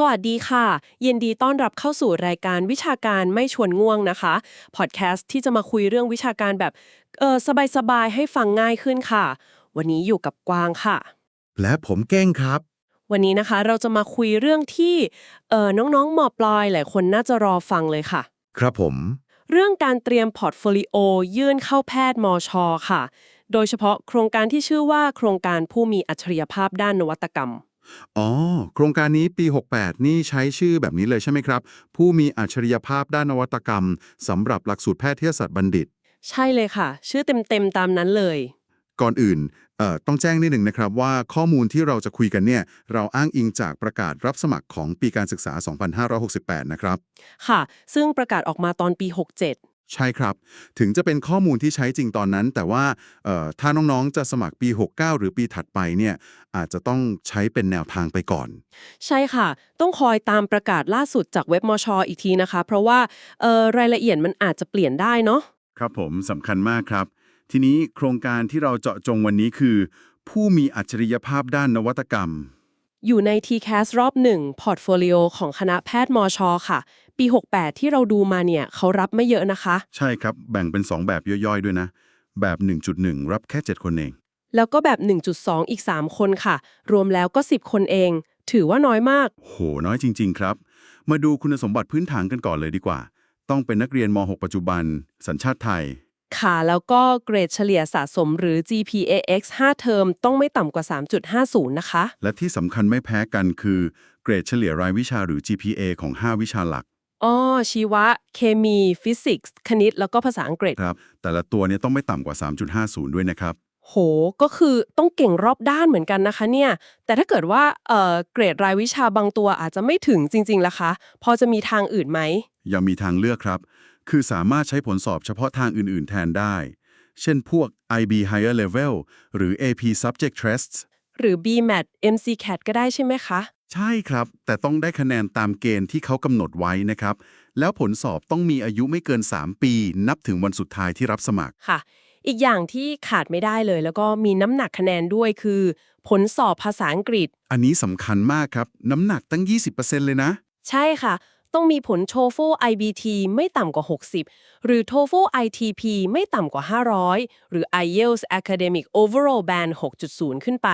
สวัสดีค่ะ ยินดีต้อนรับเข้าสู่รายการวิชาการไม่ชวนง่วงนะคะพอดแคสต์ที่จะมาคุยเรื่องวิชาการแบบเออสบายๆให้ฟังง่ายขึ้นค่ะ วันนี้อยู่กับกวางค่ะ และผมเก้งครับ วันนี้นะคะเราจะมาคุยเรื่องที่เออน้องๆมปลายหลายคนน่าจะรอฟังเลยค่ะ ครับผม เรื่องการเตรียมพอร์ตโฟลิโอยื่นเข้าแพทย์มชค่ะ โดยเฉพาะโครงการที่ชื่อว่าโครงการผู้มีอัจฉริยภาพด้านนวัตกรรม อ๋อ โครงการนี้ปี 68 นี่ใช้ชื่อแบบนี้เลยใช่ไหมครับ ผู้มีอัจฉริยภาพด้านนวัตกรรมสำหรับหลักสูตรแพทยศาสตร์บัณฑิต ใช่เลยค่ะ ชื่อเต็มๆตามนั้นเลย ก่อนอื่นเอ่อต้องแจ้งนิดหนึ่งนะครับว่าข้อมูลที่เราจะคุยกันเนี่ย เราอ้างอิงจากประกาศรับสมัครของปีการศึกษา 2568 นะครับ ค่ะ ซึ่งประกาศออกมาตอนปี 67 ใช่ครับ ถึงจะเป็นข้อมูลที่ใช้จริงตอนนั้น แต่ว่าเอ่อถ้าน้องๆ จะสมัครปี 69 หรือปีถัดไปเนี่ยอาจจะต้องใช้เป็นแนวทางไปก่อน ใช่ค่ะ ต้องคอยตามประกาศล่าสุดจากเว็บมชอีกทีนะคะ เพราะว่าเอ่อรายละเอียดมันอาจจะเปลี่ยนได้เนาะครับผมสำคัญมากครับ ทีนี้โครงการที่เราเจาะจงวันนี้คือ ผู้มีอัจฉริยภาพด้านนวัตกรรม อยู่ใน TCAS รอบหนึ่งพอร์ตโฟลิโอของคณะแพทย์มชค่ะ ปี 68 ที่เราดูมาเนี่ยเขารับไม่เยอะนะคะ ใช่ครับ แบ่งเป็น 2 แบบย่อยๆด้วยนะ แบบ 1.1 รับแค่ 7 คนเอง แล้วก็แบบ 1.2 อีก 3 คนค่ะ รวมแล้วก็ 10 คนเอง ถือว่าน้อยมาก โห น้อยจริง ๆ ครับ มาดูคุณสมบัติพื้นฐานกันก่อนเลยดีกว่า ต้องเป็นนักเรียนม .6 ปัจจุบัน สัญชาติไทย ค่ะ แล้วก็เกรดเฉลี่ยสะสมหรือ GPAX 5 เทอมต้องไม่ต่ำกว่า 3.50 นะคะ และที่สำคัญไม่แพ้กันคือเกรดเฉลี่ยรายวิชาหรือ GPA ของ 5 วิชาหลัก อ้อ ชีวะ เคมี ฟิสิกส์ คณิต แล้วก็ภาษาอังกฤษ ครับ แต่ละตัวเนี่ยต้องไม่ต่ำกว่า 3.50 ด้วยนะครับ โห ก็คือต้องเก่งรอบด้านเหมือนกันนะคะเนี่ย แต่ถ้าเกิดว่าเอ่อเกรดรายวิชาบางตัวอาจจะไม่ถึงจริงๆล่ะคะ พอจะมีทางอื่นไหม ยังมีทางเลือกครับ คือสามารถใช้ผลสอบเฉพาะทางอื่น ๆ แทนได้ เช่นพวก IB Higher Level หรือ AP Subject Tests หรือ BMAT MCCAT ก็ได้ใช่ไหมคะ ใช่ครับ แต่ต้องได้คะแนนตามเกณฑ์ที่เขากำหนดไว้นะครับ แล้วผลสอบต้องมีอายุไม่เกิน 3 ปี นับถึงวันสุดท้ายที่รับสมัคร ค่ะ อีกอย่างที่ขาดไม่ได้เลย แล้วก็มีน้ำหนักคะแนนด้วยคือ ผลสอบภาษาอังกฤษ อันนี้สำคัญมากครับ น้ำหนักตั้ง 20%เลยนะ ใช่ค่ะ ต้องมีผล TOEFL IBT ไม่ต่ำกว่า 60 หรือ TOEFL ITP ไม่ต่ำกว่า 500 หรือ IELTS Academic Overall Band 6.0 ขึ้นไป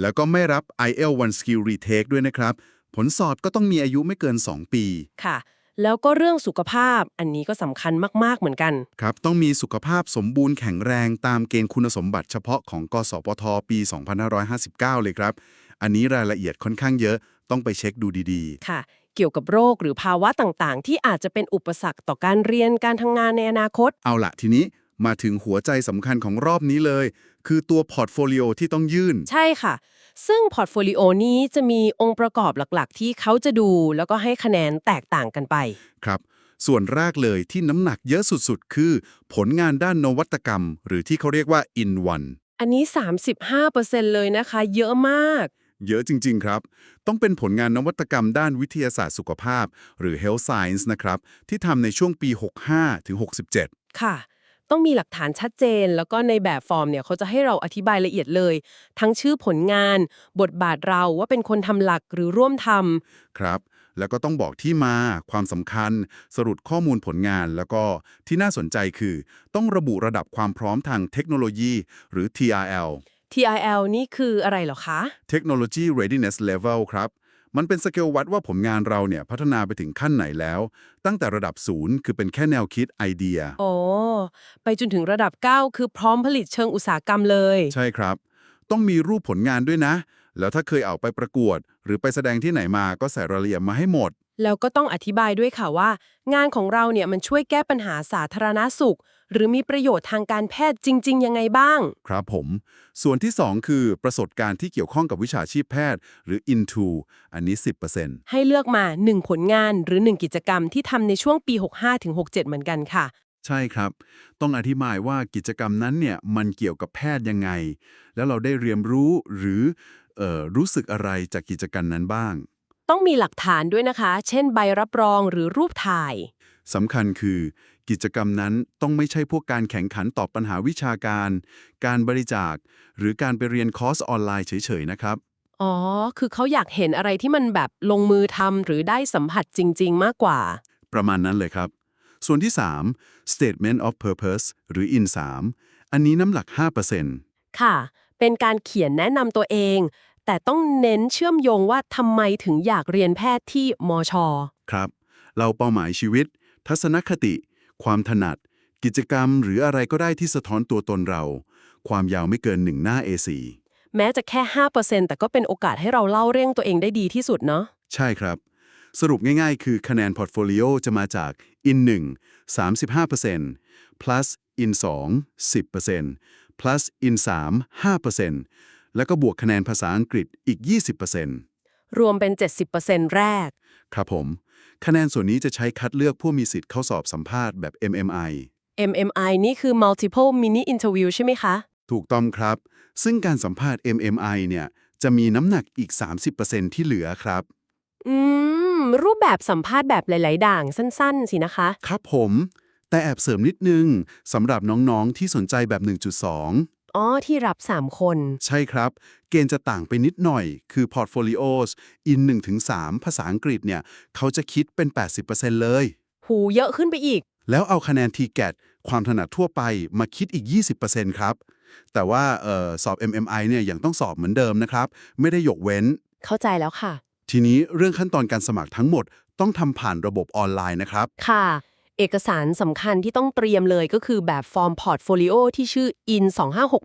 แล้วก็ไม่รับ IELTS One Skill Retake ด้วยนะครับ ผลสอบก็ต้องมีอายุไม่เกิน 2 ปี ค่ะ แล้วก็เรื่องสุขภาพอันนี้ก็สำคัญมากๆเหมือนกัน ครับ ต้องมีสุขภาพสมบูรณ์แข็งแรงตามเกณฑ์คุณสมบัติเฉพาะของกสปทปี 2559 เลยครับ อันนี้รายละเอียดค่อนข้างเยอะต้องไปเช็คดูดีค่ะ เกี่ยวกับโรคหรือภาวะต่างๆ ที่อาจจะเป็นอุปสรรคต่อการเรียนการทำงานในอนาคตๆเอาละทีนี้มาถึงหัวใจสำคัญของรอบนี้เลย คือตัวพอร์ตโฟลิโอที่ต้องยื่น ใช่ค่ะ ซึ่งพอร์ตโฟลิโอนี้จะมีองค์ประกอบหลักๆ ที่เขาจะดูแล้วก็ให้คะแนนแตกต่างกันไป ครับ ส่วนแรกเลยที่น้ำหนักเยอะสุดๆ คือ ผลงานด้านนวัตกรรม หรือที่เขาเรียกว่า in one อันนี้ 35%เลยนะคะ เยอะมาก เยอะจริง ๆ ครับ ต้องเป็นผลงานนวัตกรรมด้านวิทยาศาสตร์สุขภาพ หรือ health science นะครับ ที่ทำในช่วงปี 65 ถึง 67 ค่ะ ต้องมีหลักฐานชัดเจน แล้วก็ในแบบฟอร์มเนี่ยเขาจะให้เราอธิบายละเอียดเลย ทั้งชื่อผลงาน บทบาทเราว่าเป็นคนทำหลักหรือร่วมทำครับ แล้วก็ต้องบอกที่มาความสำคัญ สรุปข้อมูลผลงาน แล้วก็ที่น่าสนใจคือ ต้องระบุระดับความพร้อมทางเทคโนโลยี หรือ TRL TIL นี่คืออะไรเหรอคะ Technology Readiness Level ครับ มันเป็นสเกลวัดว่าผลงานเราเนี่ยพัฒนาไปถึงขั้นไหนแล้ว ตั้งแต่ระดับศูนย์คือเป็นแค่แนวคิดไอเดีย โอ้ไปจนถึงระดับ 9 คือพร้อมผลิตเชิงอุตสาหกรรมเลย ใช่ครับ ต้องมีรูปผลงานด้วยนะ แล้วถ้าเคยเอาไปประกวด หรือไปแสดงที่ไหนมาก็ใส่รายละเอียดมาให้หมด แล้วก็ต้องอธิบายด้วยค่ะว่า งานของเราเนี่ยมันช่วยแก้ปัญหาสาธารณสุข หรือมีประโยชน์ทางการแพทย์จริง ๆ ยังไงบ้าง ครับผม ส่วนที่ 2 คือประสบการณ์ที่เกี่ยวข้องกับวิชาชีพแพทย์ หรือ into อันนี้ 10%ให้เลือกมา 1 ผลงานหรือ 1 กิจกรรมที่ทำในช่วงปี 65-67 เหมือนกันค่ะ ใช่ครับ ต้องอธิบายว่ากิจกรรมนั้นเนี่ยมันเกี่ยวกับแพทย์ยังไง แล้วเราได้เรียนรู้หรือเอ่อรู้สึกอะไรจากกิจกรรมนั้นบ้าง ต้องมีหลักฐานด้วยนะคะ เช่น ใบรับรองหรือรูปถ่ายสำคัญคือ กิจกรรมนั้นต้องไม่ใช่พวกการแข่งขันตอบปัญหาวิชาการ การบริจาค หรือการไปเรียนคอร์สออนไลน์เฉยๆนะครับ อ๋อ คือเขาอยากเห็นอะไรที่มันแบบลงมือทำหรือได้สัมผัสจริง ๆ มากกว่า ประมาณนั้นเลยครับ ส่วนที่ 3 statement of purpose หรือ in 3อันนี้น้ำหนัก 5%ค่ะ เป็นการเขียนแนะนำตัวเอง แต่ต้องเน้นเชื่อมโยงว่าทำไมถึงอยากเรียนแพทย์ที่มช ครับ เราเป้าหมายชีวิต ทัศนคติ ความถนัด กิจกรรมหรืออะไรก็ได้ที่สะท้อนตัวตนเรา ความยาวไม่เกินหนึ่งหน้า A4 แม้จะแค่ 5%แต่ก็เป็นโอกาสให้เราเล่าเรื่องตัวเองได้ดีที่สุดเนาะใช่ครับ สรุปง่ายๆ คือคะแนนพอร์ตโฟลิโอจะมาจาก in 1 35% plus in 2 10% plus in 3 5%แล้วก็บวกคะแนนภาษาอังกฤษอีก 20% รวมเป็น 70%แรก ครับผม คะแนนส่วนนี้จะใช้คัดเลือกผู้มีสิทธิ์เข้าสอบสัมภาษณ์แบบ MMI MMI นี่คือ multiple mini interview ใช่ไหมคะ ถูกต้องครับ ซึ่งการสัมภาษณ์ MMI เนี่ยจะมีน้ำหนักอีก 30%ที่เหลือครับ อืม รูปแบบสัมภาษณ์แบบหลาย ๆ ด่างสั้น ๆ สินะคะ ครับผม แต่แอบเสริมนิดนึงสำหรับน้อง ๆ ที่สนใจแบบ 1.2 อ๋อ ที่รับ 3 คน ใช่ครับ เกณฑ์จะต่างไปนิดหน่อย คือ Portfolios in 1-3 ภาษาอังกฤษเนี่ย เขาจะคิดเป็น 80%เลย หูเยอะขึ้นไปอีก แล้วเอาคะแนน TGAT ความถนัดทั่วไปมาคิดอีก 20%ครับ แต่ว่าเออสอบ MMI เนี่ยยังต้องสอบเหมือนเดิมนะครับ ไม่ได้ยกเว้น เข้าใจแล้วค่ะ ทีนี้เรื่องขั้นตอนการสมัครทั้งหมดต้องทำผ่านระบบออนไลน์นะครับ ค่ะ เอกสารสำคัญที่ต้องเตรียมเลยก็คือแบบฟอร์มพอร์ตโฟลิโอที่ชื่อ in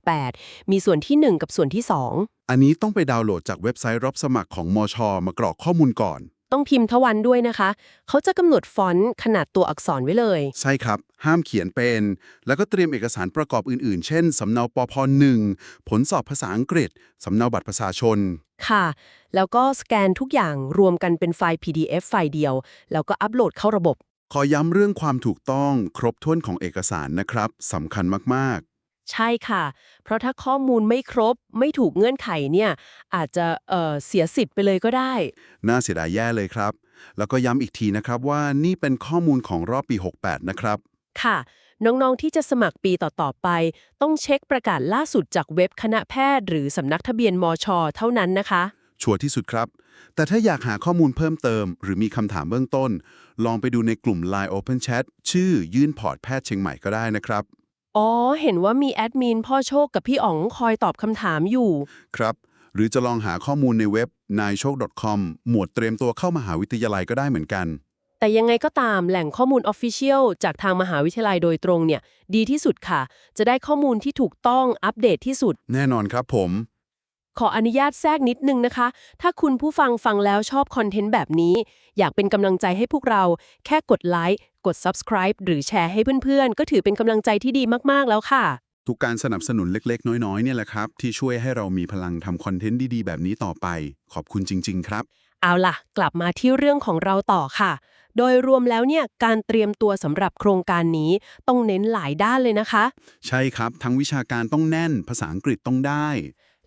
2568 มีส่วนที่ 1 กับส่วนที่อันนี้ต้องไปดาวน์โหลดจากเว็บไซต์รับสมัครของมช มากรอกข้อมูลก่อน2ต้องพิมพ์ทวันด้วยนะคะ เขาจะกำหนดฟอนต์ขนาดตัวอักษรไว้เลย ใช่ครับ ห้ามเขียนเป็น แล้วก็เตรียมเอกสารประกอบอื่นๆ เช่นสำเนาปพ1ผลสอบภาษาอังกฤษสำเนาบัตรประชาชน ค่ะ แล้วก็สแกนทุกอย่างรวมกันเป็นไฟล์ PDF ไฟล์เดียว แล้วก็อัปโหลดเข้าระบบ ขอย้ำเรื่องความถูกต้องครบถ้วนของเอกสารนะครับสำคัญมากใช่ค่ะ เพราะถ้าข้อมูลไม่ครบไม่ถูกเงื่อนไขเนี่ยอาจจะเอ่อเสียสิทธิ์ไปเลยก็ได้ๆน่าเสียดายแย่เลยครับ แล้วก็ย้ำอีกทีนะครับว่านี่เป็นข้อมูลของรอบปี 68 นะครับ ค่ะ น้องๆที่จะสมัครปีต่อๆไป ต้องเช็คประกาศล่าสุดจากเว็บคณะแพทย์ หรือสำนักทะเบียนมชเท่านั้นนะคะ ชัวร์ที่สุดครับ แต่ถ้าอยากหาข้อมูลเพิ่มเติม หรือมีคำถามเบื้องต้น ลองไปดูในกลุ่ม Line Open Chat ชื่อยื่นพอร์ตแพทย์เชียงใหม่ก็ได้นะครับ อ๋อ เห็นว่ามีแอดมินพ่อโชคกับพี่อ๋องคอยตอบคำถามอยู่ ครับ หรือจะลองหาข้อมูลในเว็บ n a i c h o k com หมวดเตรียมตัวเข้ามหาวิทยาลัยก็ได้เหมือนกัน แต่ยังไงก็ตามแหล่งข้อมูล Official จากทางมหาวิทยาลัยโดยตรงเนี่ย ดีที่สุดค่ะ จะได้ข้อมูลที่ถูกต้องอัปเดตที่สุด แน่นอนครับผม ขออนุญาตแทรกนิดนึงนะคะ ถ้าคุณผู้ฟังฟังแล้วชอบคอนเทนต์แบบนี้ อยากเป็นกำลังใจให้พวกเรา แค่กดไลค์ กด Subscribe หรือแชร์ให้เพื่อนๆ ก็ถือเป็นกำลังใจที่ดีมากๆแล้วค่ะ ทุกการสนับสนุนเล็กๆ น้อยๆเนี่ยแหละครับ ที่ช่วยให้เรามีพลังทำคอนเทนต์ดีๆ แบบนี้ต่อไป ขอบคุณจริง ๆ ครับ เอาล่ะ กลับมาที่เรื่องของเราต่อค่ะ โดยรวมแล้วเนี่ยการเตรียมตัวสำหรับโครงการนี้ต้องเน้นหลายด้านเลยนะคะ ใช่ครับ ทั้งวิชาการต้องแน่น ภาษาอังกฤษต้องได้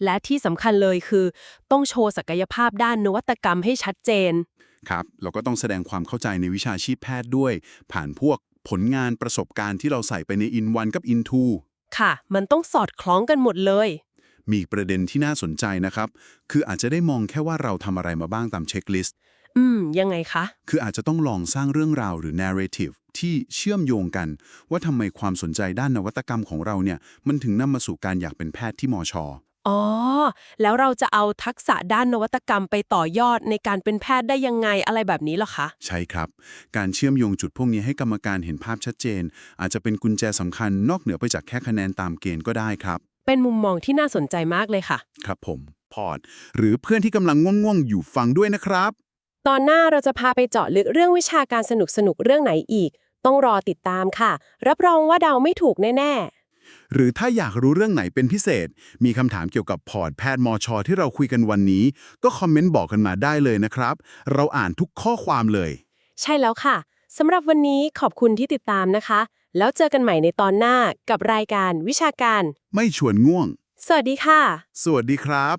และที่สำคัญเลยคือ ต้องโชว์ศักยภาพด้านนวัตกรรมให้ชัดเจน ครับเราก็ต้องแสดงความเข้าใจในวิชาชีพแพทย์ด้วย ผ่านพวกผลงานประสบการณ์ที่เราใส่ไปใน in 1กับ in 2ค่ะ มันต้องสอดคล้องกันหมดเลย มีอีกประเด็นที่น่าสนใจนะครับ คืออาจจะได้มองแค่ว่าเราทำอะไรมาบ้างตามเช็คลิสต์ อืม ยังไงคะ คืออาจจะต้องลองสร้างเรื่องราวหรือ narrative ที่เชื่อมโยงกัน ว่าทำไมความสนใจด้านนวัตกรรมของเราเนี่ย มันถึงนำมาสู่การอยากเป็นแพทย์ที่มอชอ อ๋อ แล้วเราจะเอาทักษะด้านนวัตกรรมไปต่อยอดในการเป็นแพทย์ได้ยังไงอะไรแบบนี้เหรอคะ ใช่ครับ การเชื่อมโยงจุดพวกนี้ให้กรรมการเห็นภาพชัดเจน อาจจะเป็นกุญแจสำคัญนอกเหนือไปจากแค่คะแนนตามเกณฑ์ก็ได้ครับ เป็นมุมมองที่น่าสนใจมากเลยค่ะ ครับผม พอร์ตหรือเพื่อนที่กำลังง่วงๆ อยู่ฟังด้วยนะครับ ตอนหน้าเราจะพาไปเจาะลึกเรื่องวิชาการสนุกสนุกๆเรื่องไหนอีก ต้องรอติดตามค่ะ รับรองว่าเดาไม่ถูกแน่ หรือถ้าอยากรู้เรื่องไหนเป็นพิเศษ มีคำถามเกี่ยวกับพอร์ตแพทย์มอชอที่เราคุยกันวันนี้ ก็คอมเมนต์บอกกันมาได้เลยนะครับ เราอ่านทุกข้อความเลยๆใช่แล้วค่ะสำหรับวันนี้ขอบคุณที่ติดตามนะคะ แล้วเจอกันใหม่ในตอนหน้ากับรายการวิชาการ ไม่ชวนง่วง สวัสดีค่ะ สวัสดีครับ